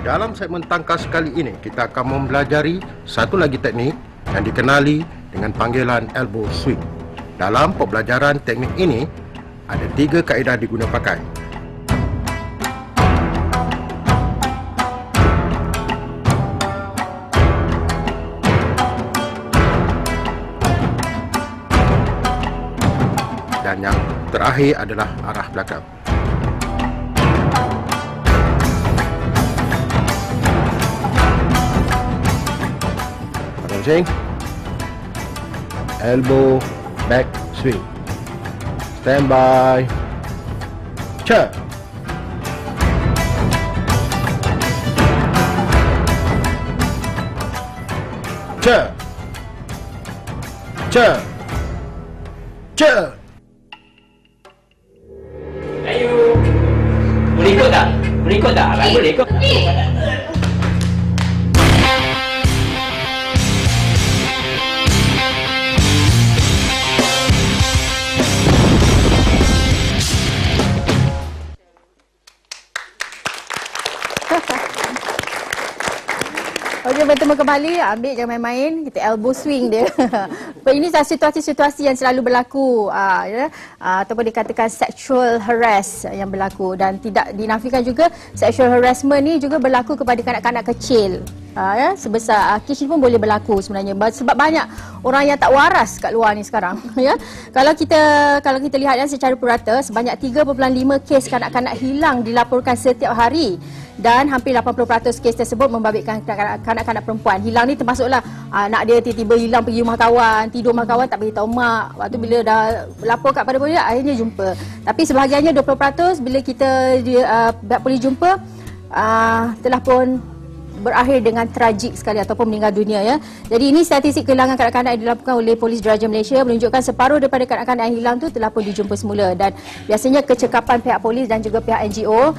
Dalam segmen tangkas kali ini, kita akan mempelajari satu lagi teknik yang dikenali dengan panggilan elbow swing. Dalam pembelajaran teknik ini, ada tiga kaedah diguna pakai. Dan yang terakhir adalah arah belakang. Bouncing. Elbow, back, swing. Stand by. Check. Check. Check. Check. Ayo. Boleh ikut tak? Boleh ikut? Tak boleh ikut. Okey, bertemu kembali. Ambil jangan main-main. Kita elbow swing dia. Ini situasi-situasi yang selalu berlaku. Uh, ya? uh, ataupun dikatakan sexual harass yang berlaku. Dan tidak dinafikan juga sexual harassment ni juga berlaku kepada kanak-kanak kecil. Uh, ya? Sebesar uh, ni pun boleh berlaku sebenarnya. Sebab banyak orang yang tak waras kat luar ni sekarang. ya? Kalau kita kalau kita lihat ya, secara purata, sebanyak 3.5 kes kanak-kanak hilang dilaporkan setiap hari dan hampir 80% kes tersebut membabitkan kanak-kanak perempuan. Hilang ni termasuklah anak dia tiba-tiba hilang pergi rumah kawan, tidur rumah kawan tak beritahu mak. Waktu bila dah lapor kat pada polis akhirnya jumpa. Tapi sebahagiannya 20% bila kita dia uh, pihak polis jumpa uh, telah pun berakhir dengan tragik sekali ataupun meninggal dunia ya. Jadi ini statistik kehilangan kanak-kanak yang dilakukan oleh Polis Diraja Malaysia menunjukkan separuh daripada kanak-kanak yang hilang tu telah pun dijumpa semula dan biasanya kecekapan pihak polis dan juga pihak NGO